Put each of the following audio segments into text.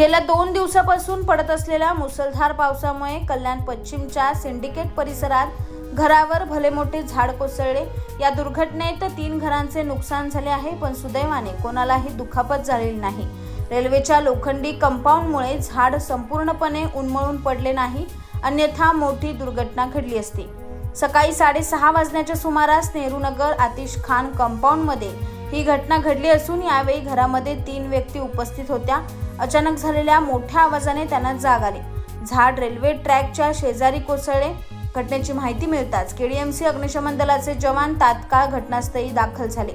गेल्या दोन दिवसापासून पडत असलेल्या मुसळधार पावसामुळे कल्याण पश्चिमच्या सिंडिकेट परिसरात घरावर भले मोठे झाड कोसळले. या दुर्घटनेत तीन घरांचे नुकसान झाले आहे पण सुदैवाने कोणालाही दुखापत झालेली नाही. रेल्वेच्या लोखंडी कंपाऊंडमुळे झाड संपूर्णपणे उन्मळून पडले नाही अन्यथा मोठी दुर्घटना घडली असती. सकाळी साडेसहा वाजण्याच्या सुमारास नेहरूनगर आतिश खान कंपाऊंडमध्ये ही घटना घडली असून यावेळी घरामध्ये तीन व्यक्ती उपस्थित होत्या. अचानक झालेल्या मोठ्या आवाजाने त्यांना जाग आली. झाड रेल्वे ट्रॅकच्या शेजारी कोसळले. घटनेची माहिती मिळताच केडीएमसी अग्निशमन दलाचे जवान तात्काळ घटनास्थळी दाखल झाले.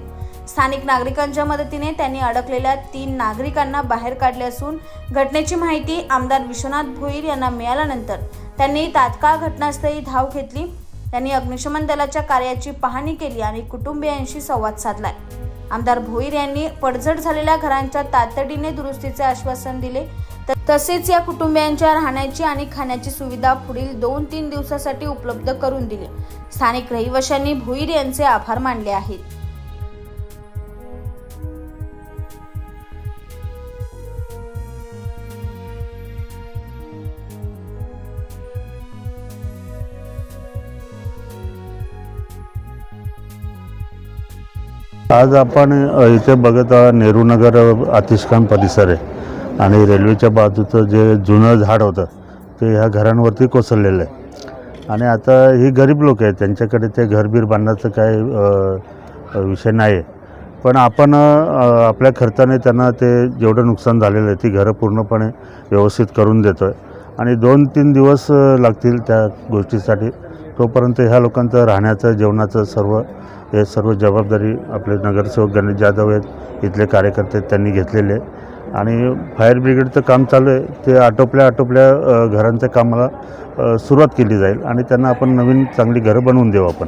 स्थानिक नागरिकांच्या मदतीने त्यांनी अडकलेल्या तीन नागरिकांना बाहेर काढले असून घटनेची माहिती आमदार विश्वनाथ भोईर यांना मिळाल्यानंतर त्यांनी तात्काळ घटनास्थळी धाव घेतली. त्यांनी अग्निशमन दलाच्या कार्याची पाहणी केली आणि कुटुंबियांशी संवाद साधलाय आमदार भोईर यांनी पडझड झालेल्या घरांच्या तातडीने दुरुस्तीचे आश्वासन दिले. तसेच या कुटुंबियांच्या राहण्याची आणि खाण्याची सुविधा पुढील दोन तीन दिवसासाठी उपलब्ध करून दिली. स्थानिक रहिवाशांनी भोईर यांचे आभार मानले आहेत. आज आपण इथे बघत आहोत नेहरूनगर आतिशखान परिसर आहे. आणि रेल्वेच्या बाजूचं जे जुनं झाड होतं ते ह्या घरांवरती कोसळलेलं आहे. आणि आता ही गरीब लोक आहेत त्यांच्याकडे ते घरबीर बांधण्याचं काय विषय नाही आहे पण आपण आपल्या खर्चाने त्यांना ते जेवढं नुकसान झालेलं आहे ती घरं पूर्णपणे व्यवस्थित करून देतो आहे आणि दोन तीन दिवस लागतील त्या गोष्टीसाठी. तोपर्यंत ह्या लोकांचं राहण्याचं जेवणाचं सर्व हे सर्व जबाबदारी आपले नगरसेवक गणेश जाधव आहेत इथले कार्यकर्ते आहेत, त्यांनी घेतलेले. आणि फायर ब्रिगेडचं काम चालू आहे. ते आटोपल्या आटोपल्या घरांच्या कामाला सुरुवात केली जाईल आणि त्यांना आपण नवीन चांगली घरं बनवून देऊ आपण.